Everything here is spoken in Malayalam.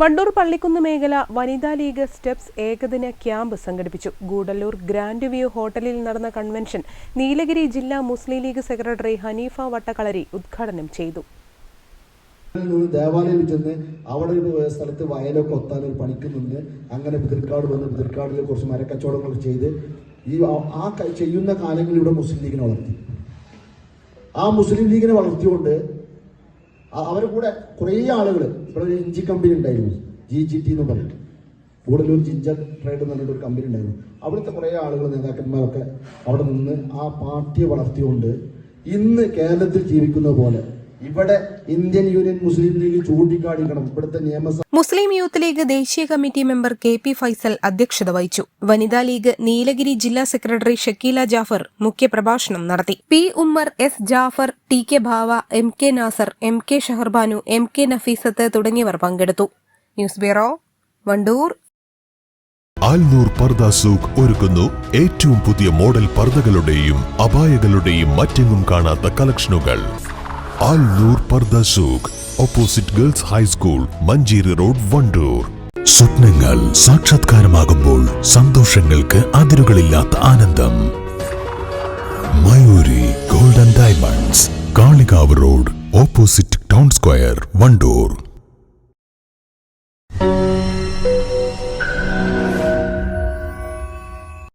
Wandoor Pallikkunnu മേഖല വനിതാ ലീഗ് സ്റ്റെപ്സ് ഏകദിന ക്യാമ്പ് സംഘടിപ്പിച്ചു. ഗൂഡല്ലൂർ ഗ്രാൻഡ് വ്യൂ ഹോട്ടലിൽ നടന്ന കൺവെൻഷൻ നീലഗിരി ജില്ലാ Muslim League secretary Hanifa Vattakkalari ഉദ്ഘാടനം ചെയ്തു. ദേവാലയം ചെന്ന് അവിടെ ഒരു സ്ഥലത്ത് വയലൊക്കെ ഒത്താൻ ഒരു പണിക്ക് നിന്ന് അങ്ങനെ ബിതിർക്കാട് വന്ന് ബിതിർക്കാടിൽ കുറച്ച് മരക്കച്ചവടങ്ങൾ ചെയ്ത് ഈ ആ ചെയ്യുന്ന കാലങ്ങളിൽ ഇവിടെ മുസ്ലിം ലീഗിനെ വളർത്തി. ആ മുസ്ലിം ലീഗിനെ വളർത്തിക്കൊണ്ട് അ- അവരുടെ കൂടെ കുറേ ആളുകൾ ഇവിടെ ഒരു ഇഞ്ചി കമ്പനി ഉണ്ടായിരുന്നു. ജി ജി ടി എന്ന് പറയും. കൂടുതലൂർ ജിഞ്ചർ ട്രേഡ് എന്ന് പറഞ്ഞിട്ട് ഒരു കമ്പനി ഉണ്ടായിരുന്നു. അവിടുത്തെ കുറേ ആളുകൾ നേതാക്കന്മാരൊക്കെ അവിടെ നിന്ന് ആ പാർട്ടിയെ വളർത്തിക്കൊണ്ട് ഇന്ന് കേരളത്തിൽ ജീവിക്കുന്നത് പോലെ ഇവിടെ ഇന്ത്യൻ യൂണിയൻ മുസ്ലിം ലീഗ് ചൂണ്ടിക്കാണിക്കണം. ഇവിടുത്തെ നിയമസഭ മുസ്ലിം യൂത്ത് ലീഗ് ദേശീയ committee member K P Faisal അധ്യക്ഷത വഹിച്ചു. വനിതാ ലീഗ് നീലഗിരി ജില്ലാ സെക്രട്ടറി ഷക്കീല ജാഫർ മുഖ്യപ്രഭാഷണം നടത്തി. P Ummer S Jafar T K Bhava M K Nasar M K Shaharbanu M K Nafeesath തുടങ്ങിയവർ പങ്കെടുത്തു. News bureau Wandoor. ആൽനൂർ പർദ സൂഖ് ഒരുക്കുന്നു. ഏറ്റവും പുതിയ മോഡൽ പർദകളുടെയും അപായകളുടെയും മറ്റെങ്ങും കാണാത്ത കളക്ഷനുകൾ. Alnoor Pardha Souq opposite girls high school Manjeri road Wandoor. സ്വപ്നങ്ങൾ സാക്ഷാത്കാരമാകുമ്പോൾ സന്തോഷങ്ങൾക്ക് അതിരുകളില്ലാത്ത ആനന്ദം. Mayuri golden diamonds Kalikavu road opposite town square Wandoor.